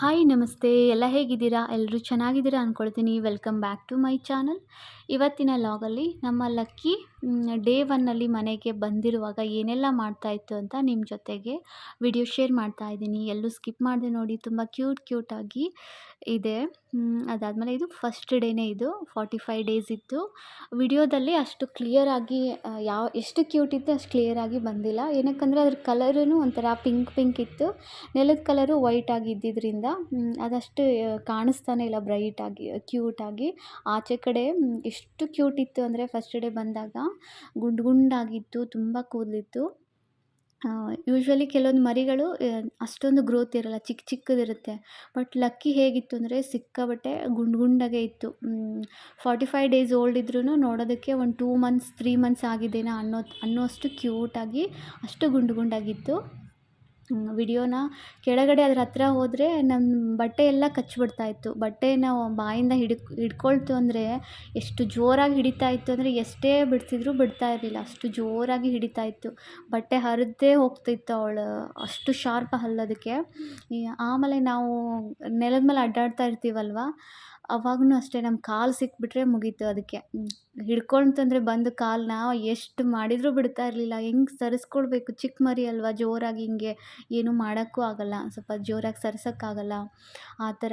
Hi ನಮಸ್ತೆ. ಎಲ್ಲ ಹೇಗಿದ್ದೀರಾ? ಎಲ್ಲರೂ ಚೆನ್ನಾಗಿದ್ದೀರಾ ಅಂದ್ಕೊಳ್ತೀನಿ welcome back to my channel ಇವತ್ತಿನ ಲಾಗಲ್ಲಿ ನಮ್ಮ ಲಕ್ಕಿ ಡೇ ಒನ್ನಲ್ಲಿ ಮನೆಗೆ ಬಂದಿರುವಾಗ ಏನೆಲ್ಲ ಮಾಡ್ತಾಯಿತ್ತು ಅಂತ ನಿಮ್ಮ ಜೊತೆಗೆ ವಿಡಿಯೋ ಶೇರ್ ಮಾಡ್ತಾ ಇದ್ದೀನಿ. ಎಲ್ಲೂ ಸ್ಕಿಪ್ ಮಾಡಿದೆ ನೋಡಿ. ತುಂಬ ಕ್ಯೂಟ್ ಕ್ಯೂಟಾಗಿ ಇದೆ. ಅದಾದಮೇಲೆ ಇದು ಫಸ್ಟ್ ಡೇನೇ ಇದು. ಫಾರ್ಟಿ ಫೈವ್ ಡೇಸ್ ಇತ್ತು. ವಿಡಿಯೋದಲ್ಲಿ ಅಷ್ಟು ಕ್ಲಿಯರಾಗಿ ಯಾವ, ಎಷ್ಟು ಕ್ಯೂಟ್ ಇತ್ತು ಅಷ್ಟು ಕ್ಲಿಯರಾಗಿ ಬಂದಿಲ್ಲ. ಏನಕ್ಕಂದರೆ ಅದ್ರ ಕಲರೂ ಒಂಥರ ಪಿಂಕ್ ಪಿಂಕ್ ಇತ್ತು. ನೆಲದ ಕಲರು ವೈಟ್ ಆಗಿ ಇದ್ದಿದ್ದರಿಂದ ಅದಷ್ಟು ಕಾಣಿಸ್ತಾನೆ ಇಲ್ಲ ಬ್ರೈಟಾಗಿ ಕ್ಯೂಟಾಗಿ ಆಚೆ ಕಡೆ ಎಷ್ಟು ಕ್ಯೂಟ್ ಇತ್ತು ಅಂದರೆ ಫಸ್ಟ್ ಡೇ ಬಂದಾಗ ಗುಂಡು ಗುಂಡಾಗಿತ್ತು, ತುಂಬ ಕೂದಲಿತ್ತು. ಯೂಶ್ವಲಿ ಕೆಲವೊಂದು ಮರಿಗಳು ಅಷ್ಟೊಂದು ಗ್ರೋತ್ ಇರಲ್ಲ ಚಿಕ್ಕ ಚಿಕ್ಕದಿರುತ್ತೆ. ಬಟ್ ಲಕ್ಕಿ ಹೇಗಿತ್ತು ಅಂದರೆ ಸಿಕ್ಕಾಪಟ್ಟೆ ಗುಂಡು ಗುಂಡಾಗೆ ಇತ್ತು. ಫಾರ್ಟಿ ಫೈವ್ ಡೇಸ್ ಓಲ್ಡ್ ಇದ್ರೂ ನೋಡೋದಕ್ಕೆ ಒಂದು ಟೂ ಮಂತ್ಸ್ ತ್ರೀ ಮಂತ್ಸ್ ಆಗಿದ್ದೇನೆ ಅನ್ನೋ, ಅನ್ನೋಷ್ಟು ಕ್ಯೂಟಾಗಿ ಅಷ್ಟು ಗುಂಡು ಗುಂಡಾಗಿತ್ತು. ವಿಡಿಯೋನ ಕೆಳಗಡೆ ಅದ್ರ ಹತ್ರ ಹೋದರೆ ನಮ್ಮ ಬಟ್ಟೆ ಎಲ್ಲ ಕಚ್ಚಿಬಿಡ್ತಾ ಇತ್ತು. ಬಟ್ಟೆ ನಾವು ಬಾಯಿಂದ ಹಿಡ್ ಹಿಡ್ಕೊಳ್ತು ಅಂದರೆ ಎಷ್ಟು ಜೋರಾಗಿ ಹಿಡಿತಾ ಇತ್ತು ಅಂದರೆ ಎಷ್ಟೇ ಬಿಡ್ತಿದ್ರು ಬಿಡ್ತಾ ಇರಲಿಲ್ಲ. ಅಷ್ಟು ಜೋರಾಗಿ ಹಿಡಿತಾ ಇತ್ತು. ಬಟ್ಟೆ ಹರಿದೇ ಹೋಗ್ತಿತ್ತು ಅವಳು. ಅಷ್ಟು ಶಾರ್ಪ್ ಹಲ್ಲದಕ್ಕೆ ಆಮೇಲೆ ನಾವು ನೆಲದ ಮೇಲೆ ಅಡ್ಡಾಡ್ತಾ ಇರ್ತೀವಲ್ವ? ಅವಾಗೂ ಅಷ್ಟೇ ನಮ್ಮ ಕಾಲು ಸಿಕ್ಬಿಟ್ರೆ ಮುಗೀತು ಅದಕ್ಕೆ. ಹಿಡ್ಕೊಳ್ತಂದ್ರೆ ಬಂದು ಕಾಲನ್ನ ಎಷ್ಟು ಮಾಡಿದರೂ ಬಿಡ್ತಾ ಇರಲಿಲ್ಲ. ಹೆಂಗೆ ಸರಿಸ್ಕೊಳ್ಬೇಕು? ಚಿಕ್ಕ ಮರಿ ಅಲ್ವಾ? ಜೋರಾಗಿ ಹಿಂಗೆ ಏನೂ ಮಾಡೋಕ್ಕೂ ಆಗೋಲ್ಲ. ಸ್ವಲ್ಪ ಜೋರಾಗಿ ಸರಿಸೋಕ್ಕಾಗಲ್ಲ. ಆ ಥರ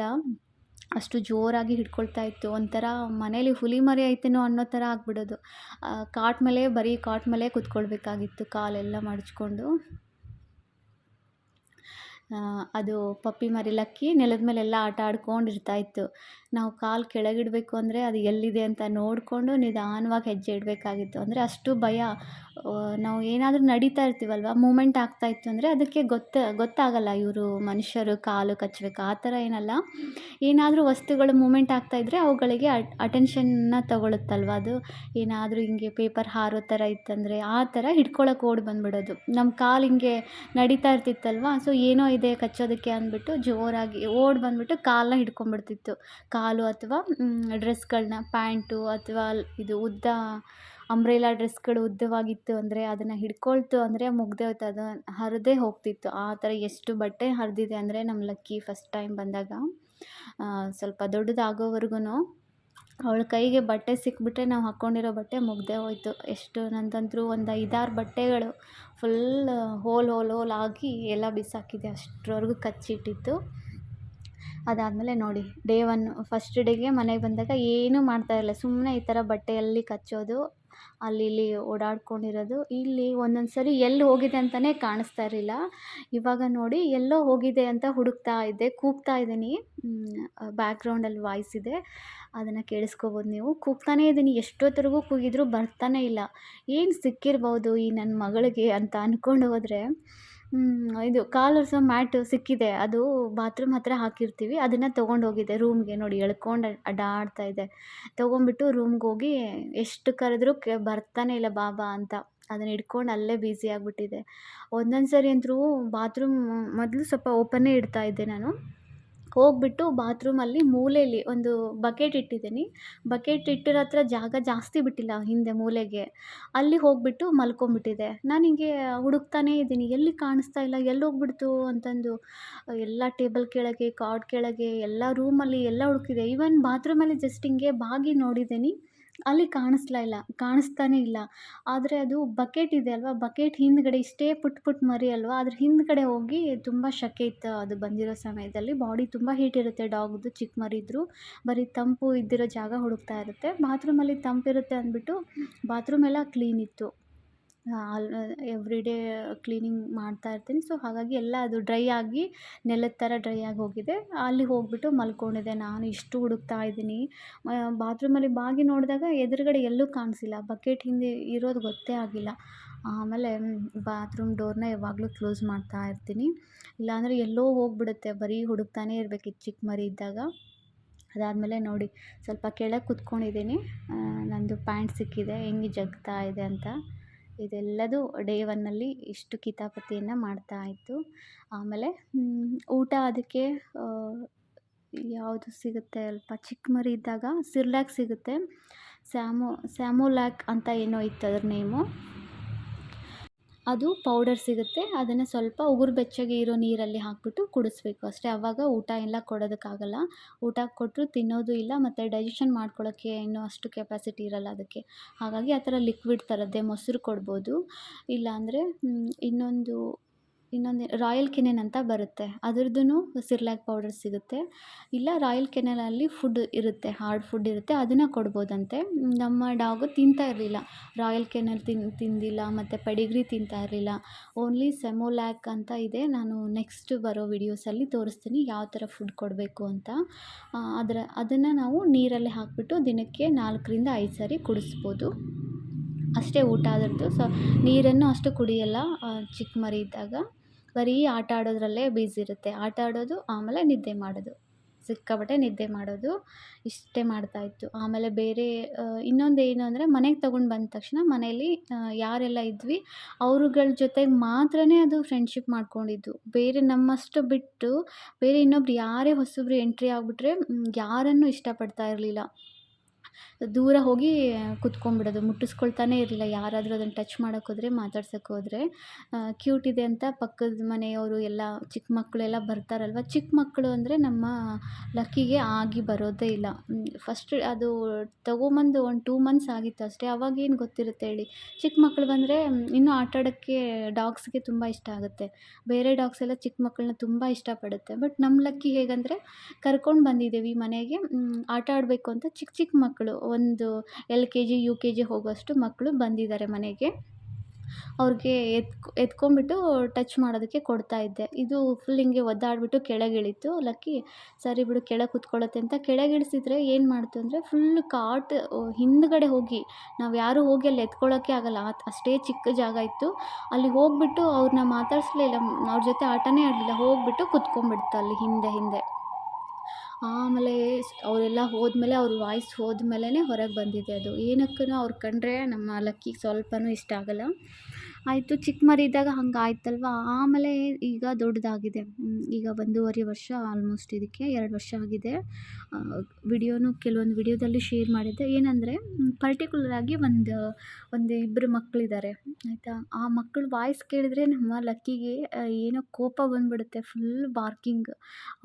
ಅಷ್ಟು ಜೋರಾಗಿ ಹಿಡ್ಕೊಳ್ತಾ ಇತ್ತು. ಒಂಥರ ಮನೇಲಿ ಹುಲಿ ಮರಿ ಐತೇನೋ ಅನ್ನೋ ಥರ ಆಗಿಬಿಡೋದು. ಕಾಟ್ ಮೇಲೆ ಬರೀ ಕಾಟ್ ಮೇಲೆ ಕುತ್ಕೊಳ್ಬೇಕಾಗಿತ್ತು ಕಾಲೆಲ್ಲ ಮಡಚ್ಕೊಂಡು. ಅದು ಪಪ್ಪಿ ಮರಿಲಕ್ಕಿ ನೆಲದ ಮೇಲೆಲ್ಲ ಆಟ ಆಡ್ಕೊಂಡು ಇರ್ತಾಯಿತ್ತು ನಾವು ಕಾಲು ಕೆಳಗಿಡಬೇಕು ಅಂದರೆ ಅದು ಎಲ್ಲಿದೆ ಅಂತ ನೋಡಿಕೊಂಡು ನಿಧಾನವಾಗಿ ಹೆಜ್ಜೆ ಇಡಬೇಕಾಗಿತ್ತು. ಅಂದರೆ ಅಷ್ಟು ಭಯ ನಾವು ಏನಾದರೂ ನಡೀತಾ ಇರ್ತೀವಲ್ವ? ಮೂಮೆಂಟ್ ಆಗ್ತಾ ಇತ್ತು ಅಂದರೆ ಅದಕ್ಕೆ ಗೊತ್ತ, ಗೊತ್ತಾಗಲ್ಲ ಇವರು ಮನುಷ್ಯರು, ಕಾಲು ಕಚ್ಚಬೇಕು, ಆ ಥರ ಏನಲ್ಲ. ಏನಾದರೂ ವಸ್ತುಗಳು ಮೂಮೆಂಟ್ ಆಗ್ತಾ ಇದ್ದರೆ ಅವುಗಳಿಗೆ ಅಟೆನ್ಷನ್ನ ತಗೊಳುತ್ತಲ್ವ? ಅದು ಏನಾದರೂ ಹಿಂಗೆ ಪೇಪರ್ ಹಾರೋ ಥರ ಇತ್ತಂದರೆ ಆ ಥರ ಹಿಡ್ಕೊಳಕ್ಕೆ ಓಡಿ ಬಂದ್ಬಿಡೋದು. ನಮ್ಮ ಕಾಲು ಹಿಂಗೆ ನಡೀತಾ ಇರ್ತಿತ್ತಲ್ವ? ಸೊ ಏನೋ ಇದೆ ಕಚ್ಚೋದಕ್ಕೆ ಅಂದ್ಬಿಟ್ಟು ಜೋರಾಗಿ ಓಡಿ ಬಂದ್ಬಿಟ್ಟು ಕಾಲನ್ನ ಹಿಡ್ಕೊಂಡ್ಬಿಡ್ತಿತ್ತು ಕಾಲು ಅಥವಾ ಡ್ರೆಸ್ಗಳನ್ನ ಪ್ಯಾಂಟು ಅಥವಾ ಇದು ಉದ್ದ ಅಂಬ್ರೆಲಾ ಡ್ರೆಸ್ಗಳು ಉದ್ದವಾಗಿತ್ತು ಅಂದರೆ ಅದನ್ನು ಹಿಡ್ಕೊಳ್ತು ಅಂದರೆ ಮುಗ್ದೆ ಹೋಯ್ತು ಅದು ಹರಿದೇ ಹೋಗ್ತಿತ್ತು. ಆ ಥರ ಎಷ್ಟು ಬಟ್ಟೆ ಹರಿದಿದೆ ಅಂದರೆ ನಮ್ಮ ಲಕ್ಕಿ ಫಸ್ಟ್ ಟೈಮ್ ಬಂದಾಗ ಸ್ವಲ್ಪ ದೊಡ್ಡದಾಗೋವರೆಗೂ ಅವಳ ಕೈಗೆ ಬಟ್ಟೆ ಸಿಕ್ಬಿಟ್ರೆ ನಾವು ಹಾಕ್ಕೊಂಡಿರೋ ಬಟ್ಟೆ ಮುಗ್ದೇ ಹೋಯ್ತು. ಎಷ್ಟು ನಂದಂತೂ ಒಂದು ಐದಾರು ಬಟ್ಟೆಗಳು ಫುಲ್ ಹೋಲ್ ಹೋಲ್ ಹೋಲ್ ಆಗಿ ಎಲ್ಲ ಬಿಸಾಕಿದೆ. ಅಷ್ಟರವರೆಗೂ ಕಚ್ಚಿಟ್ಟಿತ್ತು. ಅದಾದಮೇಲೆ ನೋಡಿ ಡೇ ಒನ್ ಫಸ್ಟ್ ಡೇಗೆ ಮನೆಗೆ ಬಂದಾಗ ಏನೂ ಮಾಡ್ತಾಯಿರಲಿಲ್ಲ ಸುಮ್ಮನೆ ಈ ಥರ ಬಟ್ಟೆಯಲ್ಲಿ ಕಚ್ಚೋದು. ಅಲ್ಲಿ ಇಲ್ಲಿ ಓಡಾಡ್ಕೊಂಡಿರೋದು. ಇಲ್ಲಿ ಒಂದೊಂದು ಸರಿ ಎಲ್ಲಿ ಹೋಗಿದೆ ಅಂತಲೇ ಕಾಣಿಸ್ತಾ ಇರಲಿಲ್ಲ. ಇವಾಗ ನೋಡಿ ಎಲ್ಲೋ ಹೋಗಿದೆ ಅಂತ ಹುಡುಕ್ತಾ ಇದ್ದೆ, ಕೂಗ್ತಾ ಇದ್ದೀನಿ. ಬ್ಯಾಕ್ಗ್ರೌಂಡಲ್ಲಿ ವಾಯ್ಸ್ ಇದೆ. ಅದನ್ನು ಕೇಳಿಸ್ಕೋಬೋದು ನೀವು. ಕೂಗ್ತಾನೇ ಇದ್ದೀನಿ. ಎಷ್ಟೊತ್ತರೆಗೂ ಕೂಗಿದ್ರು ಬರ್ತಾನೆ ಇಲ್ಲ. ಏನು ಸಿಕ್ಕಿರ್ಬೋದು ಈ ನನ್ನ ಮಗಳಿಗೆ ಅಂತ ಅಂದ್ಕೊಂಡು ಹೋದರೆ. ಇದು ಕಾಲು ಮ್ಯಾಟ್ ಸಿಕ್ಕಿದೆ. ಅದು ಬಾತ್ರೂಮ್ ಹತ್ತಿರ ಹಾಕಿರ್ತೀವಿ. ಅದನ್ನು ತೊಗೊಂಡು ಹೋಗಿದ್ದೆ ರೂಮ್ಗೆ ನೋಡಿ, ಎಳ್ಕೊಂಡು ಅಡ್ಡಾಡ್ತಾ ಇದೆ. ತೊಗೊಂಡ್ಬಿಟ್ಟು ರೂಮ್ಗೆ ಹೋಗಿ ಎಷ್ಟು ಕರೆದ್ರೂ ಕೆ, ಬರ್ತಾನೆ ಇಲ್ಲ ಬಾಬಾ ಅಂತ. ಅದನ್ನ ಹಿಡ್ಕೊಂಡು ಅಲ್ಲೇ ಬ್ಯುಸಿ ಆಗಿಬಿಟ್ಟಿದೆ. ಒಂದೊಂದು ಸರಿ ಅಂತೂ ಬಾತ್ರೂಮ್ ಮೊದಲು ಸ್ವಲ್ಪ ಓಪನ್ನೇ ಇಡ್ತಾ ಇದ್ದೆ ನಾನು. ಹೋಗ್ಬಿಟ್ಟು ಬಾತ್ರೂಮಲ್ಲಿ ಮೂಲೆಯಲ್ಲಿ ಒಂದು ಬಕೆಟ್ ಇಟ್ಟಿದ್ದೀನಿ. ಬಕೆಟ್ ಇಟ್ಟಿರೋ ಹತ್ರ ಜಾಗ ಜಾಸ್ತಿ ಬಿಟ್ಟಿಲ್ಲ ಹಿಂದೆ ಮೂಲೆಗೆ. ಅಲ್ಲಿ ಹೋಗಿಬಿಟ್ಟು ಮಲ್ಕೊಂಬಿಟ್ಟಿದೆ. ನಾನು ಹಿಂಗೆ ಹುಡುಕ್ತಾನೇ ಇದ್ದೀನಿ. ಎಲ್ಲಿ ಕಾಣಿಸ್ತಾ ಇಲ್ಲ, ಎಲ್ಲಿ ಹೋಗ್ಬಿಡ್ತು ಅಂತಂದು. ಎಲ್ಲ ಟೇಬಲ್ ಕೆಳಗೆ ಕಾಟ್ ಕೆಳಗೆ, ಎಲ್ಲ ರೂಮಲ್ಲಿ ಎಲ್ಲ ಹುಡುಕಿದೆ. ಈವನ್ ಬಾತ್ರೂಮಲ್ಲಿ ಜಸ್ಟ್ ಹಿಂಗೆ ಬಾಗಿ ನೋಡಿದ್ದೀನಿ. ಅಲ್ಲಿ ಕಾಣಿಸ್ಲಾ ಇಲ್ಲ, ಕಾಣಿಸ್ತಾನೆ ಇಲ್ಲ. ಆದರೆ ಅದು ಬಕೆಟ್ ಇದೆ ಅಲ್ವಾ? ಬಕೆಟ್ ಹಿಂದ್ಗಡೆ ಇಷ್ಟೇ ಪುಟ್ ಪುಟ್ ಮರಿ ಅಲ್ವಾ? ಅದ್ರ ಹಿಂದ್ಗಡೆ ಹೋಗಿ ತುಂಬ ಸೆಕೆ ಇತ್ತು ಅದು ಬಂದಿರೋ ಸಮಯದಲ್ಲಿ. ಬಾಡಿ ತುಂಬ ಹೀಟ್ ಇರುತ್ತೆ ಡಾಗ್ದು ಚಿಕ್ಕ ಮರಿ ಇದ್ದರೂ ಬರೀ ತಂಪು ಇದ್ದಿರೋ ಜಾಗ ಹುಡುಕ್ತಾ ಇರುತ್ತೆ. ಬಾತ್ರೂಮಲ್ಲಿ ತಂಪಿರುತ್ತೆ ಅಂದ್ಬಿಟ್ಟು ಬಾತ್ರೂಮ್ ಎಲ್ಲ ಕ್ಲೀನ್ ಇತ್ತು. ಎವ್ರಿ ಡೇ ಕ್ಲೀನಿಂಗ್ ಮಾಡ್ತಾ ಇರ್ತೀನಿ. ಸೊ ಹಾಗಾಗಿ ಎಲ್ಲ ಅದು ಡ್ರೈ ಆಗಿ, ನೆಲದ ಥರ ಡ್ರೈ ಆಗಿ ಹೋಗಿದೆ. ಅಲ್ಲಿ ಹೋಗ್ಬಿಟ್ಟು ಮಲ್ಕೊಂಡಿದ್ದೆ ನಾನು. ಇಷ್ಟು ಹುಡುಕ್ತಾ ಇದ್ದೀನಿ. ಬಾತ್ರೂಮಲ್ಲಿ ಬಾಗಿ ನೋಡಿದಾಗ ಎದುರುಗಡೆ ಎಲ್ಲೂ ಕಾಣಿಸಿಲ್ಲ. ಬಕೆಟ್ ಹಿಂದೆ ಇರೋದು ಗೊತ್ತೇ ಆಗಿಲ್ಲ. ಆಮೇಲೆ ಬಾತ್ರೂಮ್ ಡೋರ್ನ ಯಾವಾಗಲೂ ಕ್ಲೋಸ್ ಮಾಡ್ತಾ ಇರ್ತೀನಿ. ಇಲ್ಲಾಂದರೆ ಎಲ್ಲೋ ಹೋಗ್ಬಿಡುತ್ತೆ. ಬರೀ ಹುಡುಕ್ತಾನೇ ಇರಬೇಕಿತ್ತು ಚಿಕ್ಕ ಮರಿ ಇದ್ದಾಗ. ಅದಾದಮೇಲೆ ನೋಡಿ, ಸ್ವಲ್ಪ ಕೆಳಗೆ ಕುತ್ಕೊಂಡಿದ್ದೀನಿ. ನಂದು ಪ್ಯಾಂಟ್ ಸಿಕ್ಕಿದೆ. ಹೆಂಗೆ ಜಗ್ತಾ ಇದೆ ಅಂತ. ಇದೆಲ್ಲದು ಡೇ ಒನ್ನಲ್ಲಿ ಇಷ್ಟು ಕಿತಾಪತಿಯನ್ನು ಮಾಡ್ತಾ ಇತ್ತು ಆಮೇಲೆ ಊಟ ಅದಕ್ಕೆ ಯಾವುದು ಸಿಗುತ್ತೆ ಅಲ್ಪ ಚಿಕ್ಕ ಮರಿ ಇದ್ದಾಗ ಸಿರ್ಲ್ಯಾಕ್ ಸಿಗುತ್ತೆ. ಸ್ಯಾಮೋ ಸ್ಯಾಮೋಲ್ಯಾಕ್ ಅಂತ ಏನೋ ಇತ್ತು ಅದ್ರ ನೇಮು ಅದು ಪೌಡರ್ ಸಿಗುತ್ತೆ. ಅದನ್ನು ಸ್ವಲ್ಪ ಉಗುರು ಬೆಚ್ಚಗೆ ಇರೋ ನೀರಲ್ಲಿ ಹಾಕಿಬಿಟ್ಟು ಕುಡಿಸ್ಬೇಕು. ಅಷ್ಟೇ ಆವಾಗ ಊಟ ಎಲ್ಲ ಕೊಡೋದಕ್ಕಾಗಲ್ಲ. ಊಟ ಕೊಟ್ಟರು ತಿನ್ನೋದು ಇಲ್ಲ, ಮತ್ತು ಡೈಜೆಷನ್ ಮಾಡ್ಕೊಳ್ಳೋಕ್ಕೆ ಇನ್ನೂ ಅಷ್ಟು ಕೆಪಾಸಿಟಿ ಇರಲ್ಲ ಅದಕ್ಕೆ. ಹಾಗಾಗಿ ಆ ಥರ ಲಿಕ್ವಿಡ್ ಥರದ್ದೇ ಮೊಸರು ಕೊಡ್ಬೋದು. ಇಲ್ಲಾಂದರೆ ಇನ್ನೊಂದು ಇನ್ನೊಂದು ರಾಯಲ್ ಕೆನೆನ್ ಅಂತ ಬರುತ್ತೆ. ಅದ್ರದ್ದೂ ಸಿರ್ಲ್ಯಾಕ್ ಪೌಡರ್ ಸಿಗುತ್ತೆ. ಇಲ್ಲ, ರಾಯಲ್ ಕೆನೆಲಲ್ಲಿ ಫುಡ್ ಇರುತ್ತೆ ಹಾರ್ಡ್ ಫುಡ್ ಇರುತ್ತೆ, ಅದನ್ನು ಕೊಡ್ಬೋದಂತೆ. ನಮ್ಮ ಡಾಗು ತಿಂತಾ ಇರಲಿಲ್ಲ. ರಾಯಲ್ ಕೆನೆಲ್ ತಿನ್, ತಿಂದಿಲ್ಲ, ಮತ್ತು ಪೆಡಿಗ್ರಿ ತಿಂತಾ ಇರಲಿಲ್ಲ. ಓನ್ಲಿ ಸೆಮೋಲ್ಯಾಕ್ ಅಂತ ಇದೆ. ನಾನು ನೆಕ್ಸ್ಟ್ ಬರೋ ವಿಡಿಯೋಸಲ್ಲಿ ತೋರಿಸ್ತೀನಿ ಯಾವ ಥರ ಫುಡ್ ಕೊಡಬೇಕು ಅಂತ. ಅದರ, ಅದನ್ನು ನಾವು ನೀರಲ್ಲಿ ಹಾಕಿಬಿಟ್ಟು ದಿನಕ್ಕೆ ನಾಲ್ಕರಿಂದ ಐದು ಸಾರಿ ಕುಡಿಸ್ಬೋದು. ಅಷ್ಟೇ ಊಟ ಅದರದ್ದು ಸೊ ನೀರನ್ನು ಅಷ್ಟು ಕುಡಿಯಲ್ಲ ಚಿಕ್ಕ ಮರಿ ಇದ್ದಾಗ. ಬರೀ ಆಟ ಆಡೋದ್ರಲ್ಲೇ ಬ್ಯುಸಿ ಇರುತ್ತೆ. ಆಟ ಆಡೋದು, ಆಮೇಲೆ ನಿದ್ದೆ ಮಾಡೋದು. ಸಿಕ್ಕಾಪಟ್ಟೆ ನಿದ್ದೆ ಮಾಡೋದು, ಇಷ್ಟೇ ಮಾಡ್ತಾಯಿತ್ತು ಆಮೇಲೆ ಬೇರೆ ಇನ್ನೊಂದು ಏನು ಅಂದರೆ, ಮನೆಗೆ ತಗೊಂಡು ಬಂದ ತಕ್ಷಣ ಮನೇಲಿ ಯಾರೆಲ್ಲ ಇದ್ವಿ, ಅವ್ರುಗಳ ಜೊತೆಗೆ ಮಾತ್ರ ಅದು ಫ್ರೆಂಡ್ಶಿಪ್ ಮಾಡ್ಕೊಂಡಿದ್ದು. ಬೇರೆ ನಮ್ಮಷ್ಟು ಬಿಟ್ಟು, ಬೇರೆ ಇನ್ನೊಬ್ರು ಯಾರೇ ಹೊಸಬ್ರು ಎಂಟ್ರಿ ಆಗಿಬಿಟ್ರೆ ಯಾರನ್ನು ಇಷ್ಟಪಡ್ತಾ ಇರಲಿಲ್ಲ. ದೂರ ಹೋಗಿ ಕುತ್ಕೊಂಡ್ಬಿಡೋದು. ಮುಟ್ಟಿಸ್ಕೊಳ್ತಾನೆ ಇರಲಿಲ್ಲ. ಯಾರಾದರೂ ಅದನ್ನು ಟಚ್ ಮಾಡೋಕ್ಕೋದ್ರೆ ಹೋದರೆ ಮಾತಾಡ್ಸೋಕ್ಕೆ ಹೋದರೆ. ಕ್ಯೂಟ್ ಇದೆ ಅಂತ ಪಕ್ಕದ ಮನೆಯವರು ಎಲ್ಲ ಚಿಕ್ಕ ಮಕ್ಕಳೆಲ್ಲ ಬರ್ತಾರಲ್ವ? ಚಿಕ್ಕ ಮಕ್ಕಳು ಅಂದರೆ ನಮ್ಮ ಲಕ್ಕಿಗೆ ಆಗಿ ಬರೋದೇ ಇಲ್ಲ. ಫಸ್ಟ್ ಅದು ತೊಗೊಂಬಂದು ಒಂದು ಟೂ ಮಂತ್ಸ್ ಆಗಿತ್ತು ಅಷ್ಟೇ. ಅವಾಗೇನು ಗೊತ್ತಿರುತ್ತೆ ಹೇಳಿ? ಚಿಕ್ಕ ಮಕ್ಕಳು ಬಂದರೆ ಇನ್ನೂ ಆಟ ಆಡೋಕ್ಕೆ ಡಾಗ್ಸ್ಗೆ ತುಂಬ ಇಷ್ಟ ಆಗುತ್ತೆ. ಬೇರೆ ಡಾಗ್ಸ್ ಎಲ್ಲ ಚಿಕ್ಕ ಮಕ್ಕಳನ್ನ ತುಂಬ ಇಷ್ಟಪಡುತ್ತೆ ಬಟ್ ನಮ್ಮ ಲಕ್ಕಿ ಹೇಗಂದರೆ, ಕರ್ಕೊಂಡು ಬಂದಿದ್ದೀವಿ ಮನೆಗೆ. ಆಟ ಆಡಬೇಕು ಅಂತ ಚಿಕ್ಕ ಚಿಕ್ಕ ಮಕ್ಕಳು ಒಂದು L K G, U K G ಹೋಗೋಷ್ಟು ಮಕ್ಕಳು ಬಂದಿದ್ದಾರೆ ಮನೆಗೆ. ಅವ್ರಿಗೆ ಎತ್ಕೊ, ಎತ್ಕೊಂಡ್ಬಿಟ್ಟು ಟಚ್ ಮಾಡೋದಕ್ಕೆ ಕೊಡ್ತಾ ಇದ್ದೆ. ಇದು ಫುಲ್ ಹಿಂಗೆ ಒದ್ದಾಡಿಬಿಟ್ಟು ಕೆಳಗೆ ಇಳೀತು ಲಕ್ಕಿ, ಸರಿ ಬಿಡು, ಕೆಳಗೆ ಕೂತ್ಕೊಳ್ಳುತ್ತೆ ಅಂತ ಕೆಳಗಿಳಿಸಿದ್ರೆ ಏನು ಮಾಡ್ತು ಅಂದರೆ ಫುಲ್ ಕಾಟ್ ಹಿಂದ್ಗಡೆ ಹೋಗಿ, ನಾವು ಯಾರೂ ಹೋಗಿ ಅಲ್ಲಿ ಎತ್ಕೊಳ್ಳೋಕ್ಕೆ ಆಗಲ್ಲ. ಅಷ್ಟೇ ಚಿಕ್ಕ ಜಾಗ ಇತ್ತು. ಅಲ್ಲಿ ಹೋಗಿಬಿಟ್ಟು ಅವ್ರನ್ನ ಮಾತಾಡಿಸ್ಲೇ ಇಲ್ಲ. ಅವ್ರ ಜೊತೆ ಆಟನೇ ಆಡಲಿಲ್ಲ. ಹೋಗಿಬಿಟ್ಟು ಕುತ್ಕೊಂಡ್ಬಿಡ್ತು ಅಲ್ಲಿ ಹಿಂದೆ ಹಿಂದೆ. ಆಮೇಲೆ ಅವರೆಲ್ಲ ಹೋದ್ಮೇಲೆ ಅವ್ರ ವಾಯ್ಸ್ ಹೋದ್ಮೇಲೆ ಹೊರಗೆ ಬಂದಿದೆ ಅದು. ಏನಕ್ಕೂ ಅವ್ರು ಕಂಡರೆ ನಮ್ಮ ಲಕ್ಕಿಗೆ ಸ್ವಲ್ಪನೂ ಇಷ್ಟ ಆಗೋಲ್ಲ. ಆಯಿತು ಚಿಕ್ಕ ಮರಿ ಇದ್ದಾಗ ಹಂಗೆ ಆಮೇಲೆ ಈಗ ದೊಡ್ಡದಾಗಿದೆ. ಈಗ ಒಂದೂವರೆ ವರ್ಷ ಆಲ್ಮೋಸ್ಟ್ ಇದಕ್ಕೆ ಎರಡು ವರ್ಷ ಆಗಿದೆ. ವಿಡಿಯೋನು ಕೆಲವೊಂದು ವಿಡಿಯೋದಲ್ಲಿ ಶೇರ್ ಮಾಡಿದ್ದೆ. ಏನಂದರೆ ಪರ್ಟಿಕ್ಯುಲರಾಗಿ ಒಂದು ಒಂದು ಇಬ್ಬರು ಮಕ್ಕಳಿದ್ದಾರೆ ಆಯಿತಾ? ಆ ಮಕ್ಕಳ ವಾಯ್ಸ್ ಕೇಳಿದ್ರೆ ನಮ್ಮ ಲಕ್ಕಿಗೆ ಏನೋ ಕೋಪ ಬಂದುಬಿಡುತ್ತೆ ಫುಲ್ ಬಾರ್ಕಿಂಗ್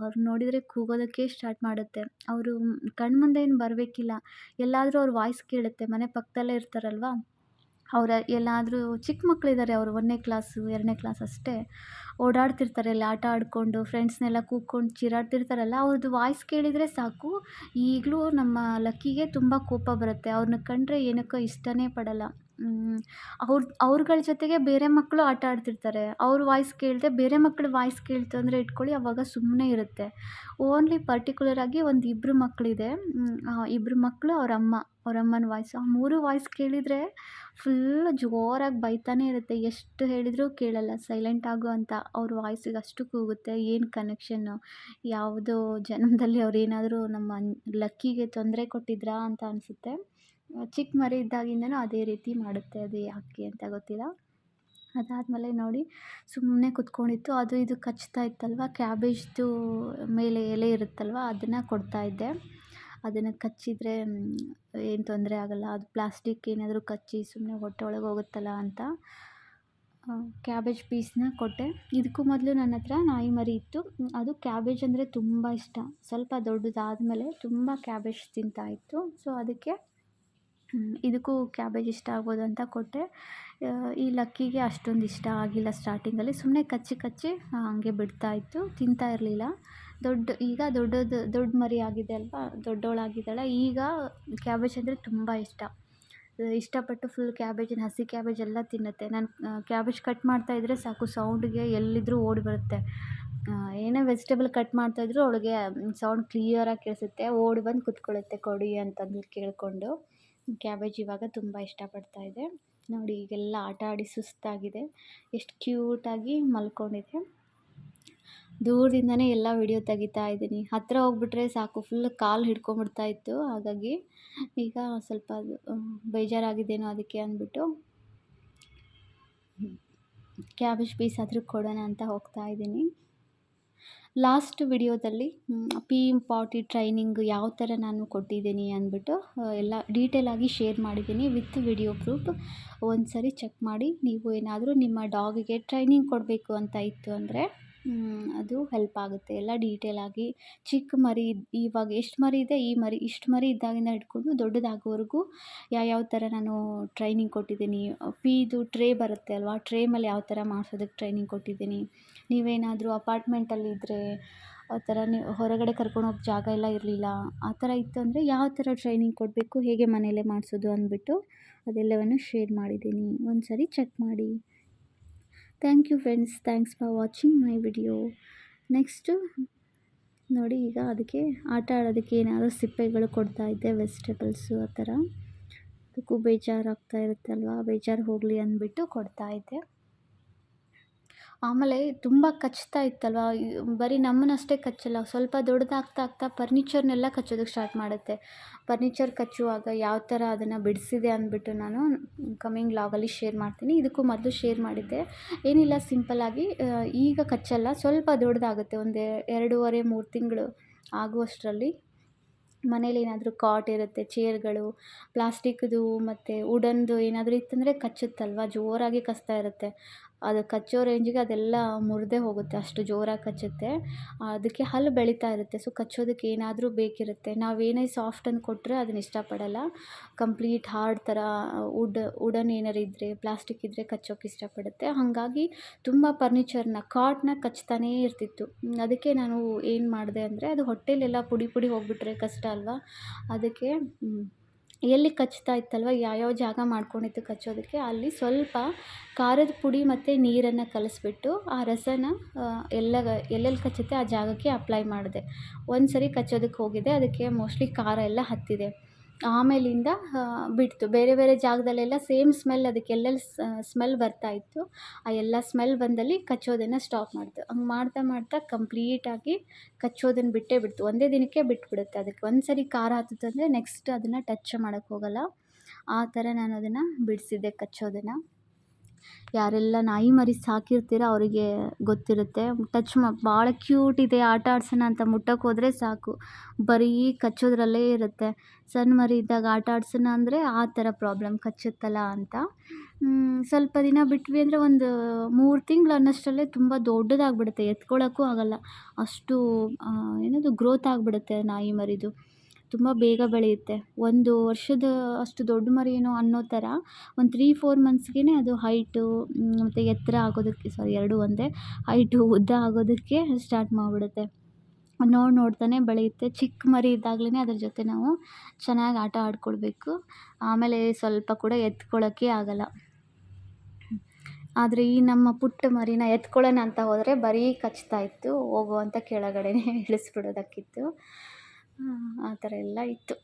ಅವ್ರು ನೋಡಿದರೆ ಕೂಗೋದಕ್ಕೆ ಸ್ಟಾರ್ಟ್ ಮಾಡುತ್ತೆ. ಅವರು ಕಣ್ಮುಂದೆ ಏನು ಬರಬೇಕಿಲ್ಲ. ಎಲ್ಲಾದರೂ ಅವ್ರ ವಾಯ್ಸ್ ಕೇಳುತ್ತೆ. ಮನೆ ಪಕ್ಕದಲ್ಲೇ ಇರ್ತಾರಲ್ವ? ಅವರ ಎಲ್ಲಾದರೂ ಚಿಕ್ಕ ಮಕ್ಕಳಿದ್ದಾರೆ ಅವರು ಒಂದನೇ ಕ್ಲಾಸು ಎರಡನೇ ಕ್ಲಾಸ್ ಅಷ್ಟೇ. ಓಡಾಡ್ತಿರ್ತಾರೆ ಅಲ್ಲಿ ಆಟ ಆಡಿಕೊಂಡು ಫ್ರೆಂಡ್ಸ್ನೆಲ್ಲ ಕೂಗ್ಕೊಂಡು ಚಿರಾಡ್ತಿರ್ತಾರಲ್ಲ ಅವ್ರದ್ದು ವಾಯ್ಸ್ ಕೇಳಿದರೆ ಸಾಕು. ಈಗಲೂ ನಮ್ಮ ಲಕ್ಕಿಗೆ ತುಂಬ ಕೋಪ ಬರುತ್ತೆ. ಅವ್ರನ್ನ ಕಂಡರೆ ಏನಕ್ಕೋ ಇಷ್ಟನೇ ಪಡಲ್ಲ. ಅವ್ರ, ಅವ್ರುಗಳ ಜೊತೆಗೆ ಬೇರೆ ಮಕ್ಕಳು ಆಟ ಆಡ್ತಿರ್ತಾರೆ. ಅವ್ರ ವಾಯ್ಸ್ ಕೇಳಿದೆ ಬೇರೆ ಮಕ್ಕಳು ವಾಯ್ಸ್ ಕೇಳ್ತು ಅಂದರೆ ಇಟ್ಕೊಳ್ಳಿ, ಅವಾಗ ಸುಮ್ಮನೆ ಇರುತ್ತೆ. ಓನ್ಲಿ ಪರ್ಟಿಕ್ಯುಲರಾಗಿ ಒಂದು ಇಬ್ಬರು ಮಕ್ಕಳಿದೆ ಇಬ್ಬರು ಮಕ್ಕಳು ಅವ್ರ ಅಮ್ಮ. ಅವ್ರ ಅಮ್ಮನ ವಾಯ್ಸ್ ಆ ಮೂರು ವಾಯ್ಸ್ ಕೇಳಿದರೆ ಫುಲ್ ಜೋರಾಗಿ ಬೈತಾನೆ ಇರುತ್ತೆ. ಎಷ್ಟು ಹೇಳಿದರೂ ಕೇಳಲ್ಲ. ಸೈಲೆಂಟ್ ಆಗು ಅಂತ ಅವ್ರ ವಾಯ್ಸಿಗೆ ಅಷ್ಟು ಕೂಗುತ್ತೆ. ಏನು ಕನೆಕ್ಷನ್ನು ಯಾವುದೋ ಜನ್ಮದಲ್ಲಿ ಅವ್ರು ಏನಾದರೂ ನಮ್ಮ ಲಕ್ಕಿಗೆ ತೊಂದರೆ ಕೊಟ್ಟಿದ್ರಾ ಅಂತ ಅನಿಸುತ್ತೆ. ಚಿಕ್ಕ ಮರಿ ಇದ್ದಾಗಿಂದನೂ ಅದೇ ರೀತಿ ಮಾಡುತ್ತೆ. ಅದು ಯಾಕೆ ಅಂತ ಗೊತ್ತಿಲ್ಲ. ಅದಾದಮೇಲೆ ನೋಡಿ ಸುಮ್ಮನೆ ಕುತ್ಕೊಂಡಿತ್ತು. ಅದು ಇದು ಕಚ್ತಾ ಇತ್ತಲ್ವ? ಕ್ಯಾಬೇಜ್ದು ಮೇಲೆ ಎಲೆ ಇರುತ್ತಲ್ವ? ಅದನ್ನು ಕೊಡ್ತಾಯಿದ್ದೆ ಅದನ್ನು ಕಚ್ಚಿದರೆ ಏನು ತೊಂದರೆ ಆಗೋಲ್ಲ. ಅದು ಪ್ಲಾಸ್ಟಿಕ್ ಏನಾದರೂ ಕಚ್ಚಿ ಸುಮ್ಮನೆ ಹೊಟ್ಟೆ ಒಳಗೆ ಹೋಗುತ್ತಲ್ಲ ಅಂತ ಕ್ಯಾಬೇಜ್ ಪೀಸ್ನ ಕೊಟ್ಟೆ. ಇದಕ್ಕೂ ಮೊದಲು ನನ್ನ ಹತ್ರ ನಾಯಿ ಮರಿ ಇತ್ತು. ಅದು ಕ್ಯಾಬೇಜ್ ಅಂದರೆ ತುಂಬ ಇಷ್ಟ. ಸ್ವಲ್ಪ ದೊಡ್ಡದಾದಮೇಲೆ ತುಂಬ ಕ್ಯಾಬೇಜ್ ತಿಂತಾಯಿತ್ತು ಸೊ ಅದಕ್ಕೆ ಇದಕ್ಕೂ ಕ್ಯಾಬೇಜ್ ಇಷ್ಟ ಆಗ್ಬೋದು ಅಂತ ಕೊಟ್ಟೆ. ಈ ಲಕ್ಕಿಗೆ ಅಷ್ಟೊಂದು ಇಷ್ಟ ಆಗಿಲ್ಲ ಸ್ಟಾರ್ಟಿಂಗಲ್ಲಿ ಸುಮ್ಮನೆ ಕಚ್ಚಿ ಕಚ್ಚಿ ಬಿಡ್ತಾ ಬಿಡ್ತಾಯಿತ್ತು ತಿಂತಾ ಇರಲಿಲ್ಲ. ದೊಡ್ಡ, ಈಗ ದೊಡ್ಡದು, ದೊಡ್ಡ ಮರಿ ಆಗಿದೆ ಅಲ್ವಾ? ದೊಡ್ಡವಳಾಗಿದ್ದಾಳೆ. ಈಗ ಕ್ಯಾಬೇಜ್ ಅಂದರೆ ತುಂಬ ಇಷ್ಟ. ಇಷ್ಟಪಟ್ಟು ಫುಲ್ ಕ್ಯಾಬೇಜನ್ನ ಹಸಿ ಕ್ಯಾಬೇಜ್ ಎಲ್ಲ ತಿನ್ನುತ್ತೆ. ನಾನು ಕ್ಯಾಬೇಜ್ ಕಟ್ ಮಾಡ್ತಾಯಿದ್ರೆ ಸಾಕು ಸೌಂಡಿಗೆ ಎಲ್ಲಿದ್ದರೂ ಓಡಿ ಬರುತ್ತೆ. ಏನೇ ವೆಜಿಟೇಬಲ್ ಕಟ್ ಮಾಡ್ತಾಯಿದ್ರು ಅವಳಿಗೆ ಸೌಂಡ್ ಕ್ಲಿಯರಾಗಿ ಕೇಳಿಸುತ್ತೆ. ಓಡಿ ಬಂದು ಕುತ್ಕೊಳ್ಳುತ್ತೆ, ಕೊಡಿ ಅಂತಂದು ಕೇಳಿಕೊಂಡು. ಕ್ಯಾಬೇಜ್ ಇವಾಗ ತುಂಬ ಇಷ್ಟಪಡ್ತಾ ಇದೆ. ನೋಡಿ, ಈಗೆಲ್ಲ ಆಟ ಆಡಿ ಸುಸ್ತಾಗಿದೆ. ಎಷ್ಟು ಕ್ಯೂಟಾಗಿ ಮಲ್ಕೊಂಡಿದೆ. ದೂರದಿಂದನೇ ಎಲ್ಲ ವಿಡಿಯೋ ತೆಗಿತಾ ಇದ್ದೀನಿ. ಹತ್ತಿರ ಹೋಗ್ಬಿಟ್ರೆ ಸಾಕು ಫುಲ್ ಕಾಲು ಹಿಡ್ಕೊಂಬಿಡ್ತಾ ಇತ್ತು. ಹಾಗಾಗಿ ಈಗ ಸ್ವಲ್ಪ ಅದು ಬೇಜಾರಾಗಿದ್ದೇನೋ ಅದಕ್ಕೆ ಅಂದ್ಬಿಟ್ಟು ಕ್ಯಾಬೇಜ್ ಪೀಸ್ ಆದರೂ ಕೊಡೋಣ ಅಂತ ಹೋಗ್ತಾ ಇದ್ದೀನಿ. ಲಾಸ್ಟ್ ವಿಡಿಯೋದಲ್ಲಿ ಪಿ ಇಂಪಾರ್ಟಿ ಟ್ರೈನಿಂಗ್ ಯಾವ ಥರ ನಾನು ಕೊಟ್ಟಿದ್ದೀನಿ ಅಂದ್ಬಿಟ್ಟು ಎಲ್ಲ ಡೀಟೇಲಾಗಿ ಶೇರ್ ಮಾಡಿದ್ದೀನಿ. ವಿತ್ ವಿಡಿಯೋ ಪ್ರೂಫ್ ಒಂದು ಸರಿ ಚೆಕ್ ಮಾಡಿ, ನೀವು ಏನಾದರೂ ನಿಮ್ಮ ಡಾಗಿಗೆ ಟ್ರೈನಿಂಗ್ ಕೊಡಬೇಕು ಅಂತ ಇತ್ತು ಅಂದರೆ ಅದು ಹೆಲ್ಪ್ ಆಗುತ್ತೆ. ಎಲ್ಲ ಡೀಟೇಲಾಗಿ ಚಿಕ್ಕ ಮರಿ ಇವಾಗ ಎಷ್ಟು ಮರಿ ಇದೆ? ಈ ಮರಿ, ಇಷ್ಟು ಮರಿ ಇದ್ದಾಗಿಂದ ಹಿಡ್ಕೊಂಡು ದೊಡ್ಡದಾಗೋವರೆಗೂ ಯಾವ್ಯಾವ ಥರ ನಾನು ಟ್ರೈನಿಂಗ್ ಕೊಟ್ಟಿದ್ದೀನಿ. ಫೀದು ಟ್ರೇ ಬರುತ್ತೆ ಅಲ್ವಾ? ಟ್ರೇ ಮೇಲೆ ಯಾವ ಥರ ಮಾಡಿಸೋದಕ್ಕೆ ಟ್ರೈನಿಂಗ್ ಕೊಟ್ಟಿದ್ದೀನಿ. ನೀವೇನಾದರೂ ಅಪಾರ್ಟ್ಮೆಂಟಲ್ಲಿ ಇದ್ದರೆ ಆ ಥರ ನೀವು ಹೊರಗಡೆ ಕರ್ಕೊಂಡು ಹೋಗೋ ಜಾಗ ಎಲ್ಲ ಇರಲಿಲ್ಲ, ಆ ಥರ ಇತ್ತು ಅಂದರೆ ಯಾವ ಥರ ಟ್ರೈನಿಂಗ್ ಕೊಡಬೇಕು? ಹೇಗೆ ಮನೆಯಲ್ಲೇ ಮಾಡಿಸೋದು ಅಂದ್ಬಿಟ್ಟು ಅದೆಲ್ಲವನ್ನು ಶೇರ್ ಮಾಡಿದ್ದೀನಿ. ಒಂದು ಸರಿ ಚೆಕ್ ಮಾಡಿ. Thank you friends thanks for watching my video next ನೋಡಿ ಈಗ ಅದಕ್ಕೆ ಆಟ ಆಡೋದಕ್ಕೆ ಏನಾದರೂ ಸಿಪ್ಪೆಗಳು ಕೊಡ್ತಾ ಇದ್ದೆ ವೆಜಿಟೇಬಲ್ಸು ಆ ಥರ. ಅದಕ್ಕೂ ಬೇಜಾರಾಗ್ತಾ ಇರುತ್ತಲ್ವ? ಬೇಜಾರು ಹೋಗಲಿ ಅಂದ್ಬಿಟ್ಟು ಕೊಡ್ತಾ ಇದ್ದೆ. ಆಮೇಲೆ ತುಂಬ ಕಚ್ತಾ ಇತ್ತಲ್ವ? ಬರೀ ನಮ್ಮನ್ನಷ್ಟೇ ಕಚ್ಚಲ್ಲ, ಸ್ವಲ್ಪ ದೊಡ್ಡದಾಗ್ತಾ ಆಗ್ತಾ ಫರ್ನಿಚರ್ನೆಲ್ಲ ಕಚ್ಚೋದಕ್ಕೆ ಸ್ಟಾರ್ಟ್ ಮಾಡುತ್ತೆ. ಫರ್ನಿಚರ್ ಕಚ್ಚುವಾಗ ಯಾವ ಥರ ಅದನ್ನು ಬಿಡಿಸಿದೆ ಅಂದ್ಬಿಟ್ಟು ನಾನು ಕಮ್ಮಿಂಗ್ ಲಾಗಲ್ಲಿ ಶೇರ್ ಮಾಡ್ತೀನಿ. ಇದಕ್ಕೂ ಮೊದಲು ಶೇರ್ ಮಾಡಿದ್ದೆ. ಏನಿಲ್ಲ ಸಿಂಪಲ್ಲಾಗಿ ಈಗ ಕಚ್ಚಲ್ಲ, ಸ್ವಲ್ಪ ದೊಡ್ಡದಾಗುತ್ತೆ. ಒಂದು ಎರಡೂವರೆ, ಮೂರು ತಿಂಗಳು ಆಗುವಷ್ಟರಲ್ಲಿ ಮನೇಲಿ ಏನಾದರೂ ಕಾಟ್ ಇರುತ್ತೆ, ಚೇರ್ಗಳು, ಪ್ಲಾಸ್ಟಿಕ್ದು ಮತ್ತು ವುಡನ್ದು ಏನಾದರೂ ಇತ್ತಂದರೆ ಕಚ್ಚುತ್ತಲ್ವ? ಜೋರಾಗಿ ಕಚ್ತಾ ಇರುತ್ತೆ. ಅದು ಕಚ್ಚೋ ರೇಂಜಿಗೆ ಅದೆಲ್ಲ ಮುರಿದೇ ಹೋಗುತ್ತೆ, ಅಷ್ಟು ಜೋರಾಗಿ ಕಚ್ಚುತ್ತೆ. ಅದಕ್ಕೆ ಹಲ್ಲು ಬೆಳೀತಾ ಇರುತ್ತೆ ಸೊ ಕಚ್ಚೋದಕ್ಕೆ ಏನಾದರೂ ಬೇಕಿರುತ್ತೆ. ನಾವೇನೇ ಸಾಫ್ಟ್ ಅಂತ ಕೊಟ್ಟರೆ ಅದನ್ನ ಇಷ್ಟಪಡಲ್ಲ. ಕಂಪ್ಲೀಟ್ ಹಾರ್ಡ್ ಥರ ವುಡ್ ವುಡನ್ ಏನಾರು ಇದ್ದರೆ ಪ್ಲಾಸ್ಟಿಕ್ ಇದ್ದರೆ ಕಚ್ಚೋಕೆ ಇಷ್ಟಪಡುತ್ತೆ. ಹಾಗಾಗಿ ತುಂಬ ಫರ್ನಿಚರ್ನ ಕಾಟ್ನ ಕಚ್ತಾನೇ ಇರ್ತಿತ್ತು. ಅದಕ್ಕೆ ನಾನು ಏನು ಮಾಡಿದೆ ಅಂದರೆ ಅದು ಹೊಟ್ಟೆಲೆಲ್ಲ ಪುಡಿ ಪುಡಿ ಹೋಗಿಬಿಟ್ರೆ ಕಷ್ಟ ಅಲ್ವಾ? ಅದಕ್ಕೆ ಎಲ್ಲಿ ಕಚ್ತಾ ಇತ್ತಲ್ವ, ಯಾವ್ಯಾವ ಜಾಗ ಮಾಡ್ಕೊಂಡಿತ್ತು ಕಚ್ಚೋದಕ್ಕೆ, ಅಲ್ಲಿ ಸ್ವಲ್ಪ ಖಾರದ ಪುಡಿ ಮತ್ತು ನೀರನ್ನು ಕಲಸಿಬಿಟ್ಟು ಆ ರಸನ ಎಲ್ಲ ಎಲ್ಲೆಲ್ಲಿ ಕಚ್ಚುತ್ತೆ ಆ ಜಾಗಕ್ಕೆ ಅಪ್ಲೈ ಮಾಡಿದೆ. ಒಂದು ಸರಿ ಕಚ್ಚೋದಕ್ಕೆ ಹೋಗಿದ್ದೆ, ಅದಕ್ಕೆ ಮೋಸ್ಟ್ಲಿ ಖಾರ ಎಲ್ಲ ಹತ್ತಿದೆ. ಆಮೇಲಿಂದ ಬಿಡ್ತು. ಬೇರೆ ಬೇರೆ ಜಾಗದಲ್ಲೆಲ್ಲ ಸೇಮ್ ಸ್ಮೆಲ್ ಅದಕ್ಕೆ ಎಲ್ಲೆಲ್ಲಿ ಸ್ಮೆಲ್ ಬರ್ತಾ ಇತ್ತು. ಆ ಎಲ್ಲ ಸ್ಮೆಲ್ ಬಂದಲ್ಲಿ ಕಚ್ಚೋದನ್ನು ಸ್ಟಾಪ್ ಮಾಡ್ತು. ಹಂಗೆ ಮಾಡ್ತಾ ಮಾಡ್ತಾ ಕಂಪ್ಲೀಟಾಗಿ ಕಚ್ಚೋದನ್ನು ಬಿಟ್ಟೇ ಬಿಡ್ತು. ಒಂದೇ ದಿನಕ್ಕೆ ಬಿಟ್ಬಿಡುತ್ತೆ. ಅದಕ್ಕೆ ಒಂದು ಸರಿ ಖಾರ ಹತ್ತುತ್ತಂದರೆ ನೆಕ್ಸ್ಟ್ ಅದನ್ನು ಟಚ್ ಮಾಡೋಕ್ಕೆ ಹೋಗೋಲ್ಲ. ಆ ಥರ ನಾನು ಅದನ್ನು ಬಿಡಿಸಿದ್ದೆ ಕಚ್ಚೋದನ್ನು. ಯಾರೆಲ್ಲ ನಾಯಿ ಮರಿ ಸಾಕಿರ್ತೀರ ಅವರಿಗೆ ಗೊತ್ತಿರುತ್ತೆ. ಟಚ್ ಮಾ ಭಾಳ ಕ್ಯೂಟ್ ಇದೆ, ಆಟ ಆಡ್ಸೋಣ ಅಂತ ಮುಟ್ಟಕ್ಕೆ ಹೋದರೆ ಸಾಕು. ಬರೀ ಕಚ್ಚೋದ್ರಲ್ಲೇ ಇರುತ್ತೆ. ಸಣ್ಣ ಮರಿ ಇದ್ದಾಗ ಆಟ ಆಡ್ಸೋಣ ಅಂದರೆ ಆ ಥರ ಪ್ರಾಬ್ಲಮ್ ಕಚ್ಚುತ್ತಲ್ಲ ಅಂತ. ಸ್ವಲ್ಪ ದಿನ ಬಿಟ್ವಿ ಅಂದರೆ ಒಂದು ಮೂರು ತಿಂಗಳು ಅನ್ನೋಷ್ಟರಲ್ಲೇ ತುಂಬ ದೊಡ್ಡದಾಗ್ಬಿಡುತ್ತೆ. ಎತ್ಕೊಳ್ಳೋಕ್ಕೂ ಆಗೋಲ್ಲ. ಅಷ್ಟು ಏನದು ಗ್ರೋತ್ ಆಗಿಬಿಡುತ್ತೆ ನಾಯಿ ಮರಿದು. ತುಂಬ ಬೇಗ ಬೆಳೆಯುತ್ತೆ. ಒಂದು ವರ್ಷದ ಅಷ್ಟು ದೊಡ್ಡ ಮರಿ ಏನೋ ಅನ್ನೋ ಥರ ಒಂದು ತ್ರೀ ಫೋರ್ ಮಂತ್ಸ್ಗೇ ಅದು ಹೈಟು ಮತ್ತು ಎತ್ತರ ಆಗೋದಕ್ಕೆ ಸಾರಿ ಎರಡೂ ಒಂದೇ ಹೈಟು ಉದ್ದ ಆಗೋದಕ್ಕೆ ಸ್ಟಾರ್ಟ್ ಮಾಡಿಬಿಡುತ್ತೆ. ನೋಡಿ, ನೋಡ್ತಾನೆ ಬೆಳೆಯುತ್ತೆ. ಚಿಕ್ಕ ಮರಿ ಇದ್ದಾಗಲೇ ಅದ್ರ ಜೊತೆ ನಾವು ಚೆನ್ನಾಗಿ ಆಟ ಆಡ್ಕೊಳ್ಬೇಕು. ಆಮೇಲೆ ಸ್ವಲ್ಪ ಕೂಡ ಎತ್ಕೊಳ್ಳೋಕ್ಕೆ ಆಗೋಲ್ಲ. ಆದರೆ ಈ ನಮ್ಮ ಪುಟ್ಟ ಮರಿನ ಎತ್ಕೊಳ್ಳೋಣ ಅಂತ ಹೋದರೆ ಬರೀ ಕಚ್ತಾ ಇತ್ತು ಹೋಗುವಂಥ ಕೆಳಗಡೆನೇ ಇಳಿಸ್ಬಿಡೋದಕ್ಕಿತ್ತು. ಆ ಥರ ಎಲ್ಲ ಇತ್ತು.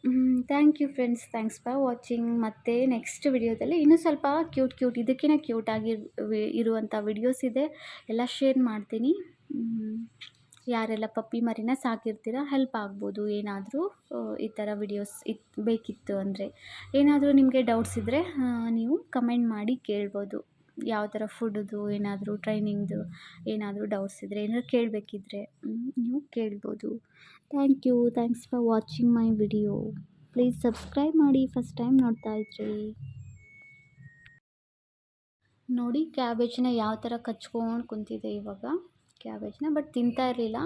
Thank you friends thanks for watching ಮತ್ತು ನೆಕ್ಸ್ಟ್ ವಿಡಿಯೋದಲ್ಲಿ ಇನ್ನೂ ಸ್ವಲ್ಪ ಕ್ಯೂಟ್ ಕ್ಯೂಟ್ ಇದಕ್ಕಿಂತ ಆಗಿ ಇರುವಂಥ ವಿಡಿಯೋಸ್ ಇದೆ. ಎಲ್ಲ ಶೇರ್ ಮಾಡ್ತೀನಿ. ಯಾರೆಲ್ಲ ಪಪ್ಪಿ ಮರಿನ ಸಾಕಿರ್ತೀರ ಹೆಲ್ಪ್ ಆಗ್ಬೋದು ಏನಾದರೂ ಈ ಥರ ವಿಡಿಯೋಸ್ ಇತ್, ಬೇಕಿತ್ತು ಅಂದರೆ. ಏನಾದರೂ ನಿಮಗೆ ಡೌಟ್ಸ್ ಇದ್ದರೆ ನೀವು ಕಮೆಂಟ್ ಮಾಡಿ ಕೇಳ್ಬೋದು. ಯಾವ ಥರ ಫುಡ್ದು ಏನಾದರೂ ಟ್ರೈನಿಂಗ್ದು ಏನಾದರೂ ಡೌಟ್ಸ್ ಇದ್ದರೆ ಏನಾದರೂ ಕೇಳಬೇಕಿದ್ರೆ ನೀವು ಕೇಳ್ಬೋದು. Thank you thanks for watching my video please subscribe ಮಾಡಿ ಫಸ್ಟ್ ಟೈಮ್ ನೋಡ್ತಾ ಇದ್ರಿ. ನೋಡಿ ಕ್ಯಾಬೇಜ್ನ ಯಾವ ಥರ ಕಚ್ಕೊಂಡು ಕುಂತಿದೆ ಇವಾಗ. ಕ್ಯಾಬೇಜ್ನ ಬಟ್ ತಿಂತಾ ಇರಲಿಲ್ಲ.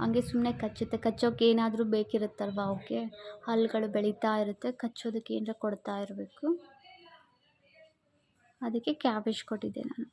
ಹಂಗೆ ಸುಮ್ಮನೆ ಕಚ್ಚುತ್ತೆ. ಕಚ್ಚೋಕೆ ಏನಾದರೂ ಬೇಕಿರುತ್ತಲ್ವ ಅವಕ್ಕೆ ಹಲ್ಲುಗಳು ಬೆಳೀತಾ ಇರುತ್ತೆ. ಕಚ್ಚೋದಕ್ಕೆ ಏನಾರ ಕೊಡ್ತಾ ಇರಬೇಕು. ಅದಕ್ಕೆ ಕ್ಯಾಬೇಜ್ ಕೊಟ್ಟಿದ್ದೆ ನಾನು.